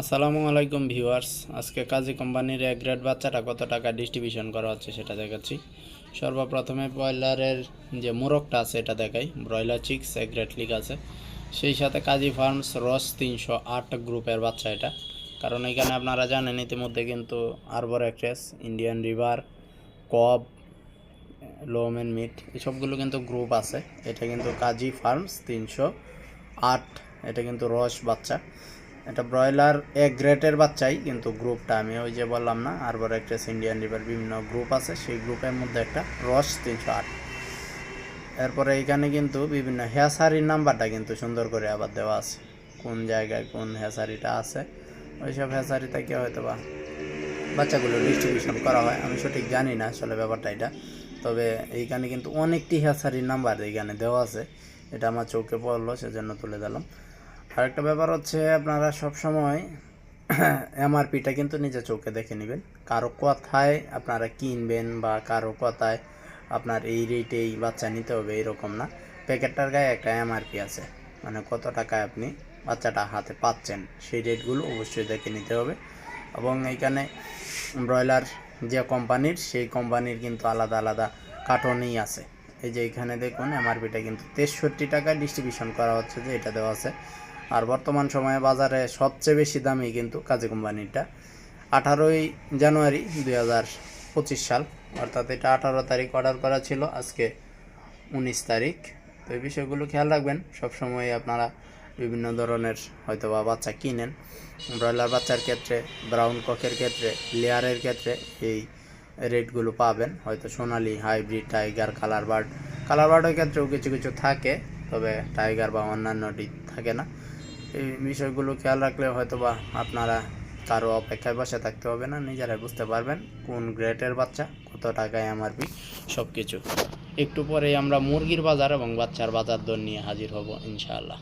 আসসালামু আলাইকুম ভিউয়ার্স। আজকে কাজী কোম্পানির এক গ্রেড বাচ্চাটা কত টাকা ডিস্ট্রিবিউশন করা হচ্ছে সেটা দেখাচ্ছি। সর্বপ্রথমে ব্রয়লারের যে মোরগটা আছে এটা দেখাই। ব্রয়লার চিক্স, এক গ্রেড লিগ আছে। সেই সাথে কাজী ফার্মস রস তিনশো আট গ্রুপের বাচ্চা এটা। কারণ এখানে আপনারা জানেন ইতিমধ্যে কিন্তু আরবর অ্যাক্ট্রেস ইন্ডিয়ান রিভার, কব, লোমেন মিট এসবগুলো কিন্তু গ্রুপ আছে। এটা কিন্তু কাজী ফার্মস তিনশো আট, এটা কিন্তু রস বাচ্চা। এটা ব্রয়লার এক গ্রেটের বাচ্চাই, কিন্তু গ্রুপটা আমি ওই যে বললাম না আরবার একটা ইন্ডিয়ান রিভার বিভিন্ন গ্রুপ আছে, সেই গ্রুপের মধ্যে একটা রস তিনশো আট। এরপরে এখানে কিন্তু বিভিন্ন হেসারির নাম্বারটা কিন্তু সুন্দর করে আবার দেওয়া আছে, কোন জায়গায় কোন হেসারিটা আছে। ওইসব হেসারি থেকে হয়তো বা বাচ্চাগুলো ডিস্ট্রিবিউশন করা হয়, আমি সঠিক জানি না আসলে ব্যাপারটা এটা। তবে এইখানে কিন্তু অনেকটি হেসারির নাম্বার এইখানে দেওয়া আছে, এটা আমার চোখে পড়ল, সেজন্য তুলে দিলাম আরেকটা ব্যাপার হচ্ছে আপনারা সব সময় এমআরপিটা কিন্তু নিজে চোখে দেখে নেবেন। কারও কথায় আপনারা কিনবেন বা কারও কথায় আপনার এই রেটেই বাচ্চা নিতে হবে এরকম না। প্যাকেটটার গায়ে একটা এমআরপি আছে। মানে কত টাকায় আপনি বাচ্চাটা হাতে পাচ্ছেন সেই রেটগুলো অবশ্যই দেখে নিতে হবে। এবং এইখানে ব্রয়লার যে কোম্পানির, সেই কোম্পানির কিন্তু আলাদা আলাদা কার্টনই আছে। এই যে এখানে দেখুন এমআরপিটা কিন্তু তেষট্টি টাকায় ডিস্ট্রিবিউশন করা হচ্ছে যে এটা দেওয়া আছে। আর বর্তমান সময়ে বাজারে সবচেয়ে বেশি দামি কিন্তু কাজী কোম্পানিটা। আঠারোই জানুয়ারি দুই হাজার পঁচিশ সাল, অর্থাৎ এটা আঠারো তারিখ অর্ডার করা ছিল, আজকে উনিশ তারিখ। তো এই বিষয়গুলো খেয়াল রাখবেন সবসময় আপনারা বিভিন্ন ধরনের হয়তো বা বাচ্চা কিনেন। ব্রয়লার বাচ্চার ক্ষেত্রে ব্রাউন ককের ক্ষেত্রে লেয়ারের ক্ষেত্রে এই রেটগুলো পাবেন। হয়তো Sonali hybrid tiger colour bird colour বার্ডের ক্ষেত্রেও কিছু কিছু থাকে, তবে টাইগার বা অন্যান্যটি থাকে না। এই বিষয়গুলো খেয়াল রাখলে হয়তো বা আপনারা কারও অপেক্ষায় বসে থাকতে হবে না নিজেরাই বুঝতে পারবেন কোন গ্রেটের বাচ্চা, কত টাকায় আমার এমআরপি সব কিছু একটু পরে আমরা মুরগির বাজার এবং বাচ্চার বাজার দর নিয়ে হাজির হব, ইনশাআল্লাহ।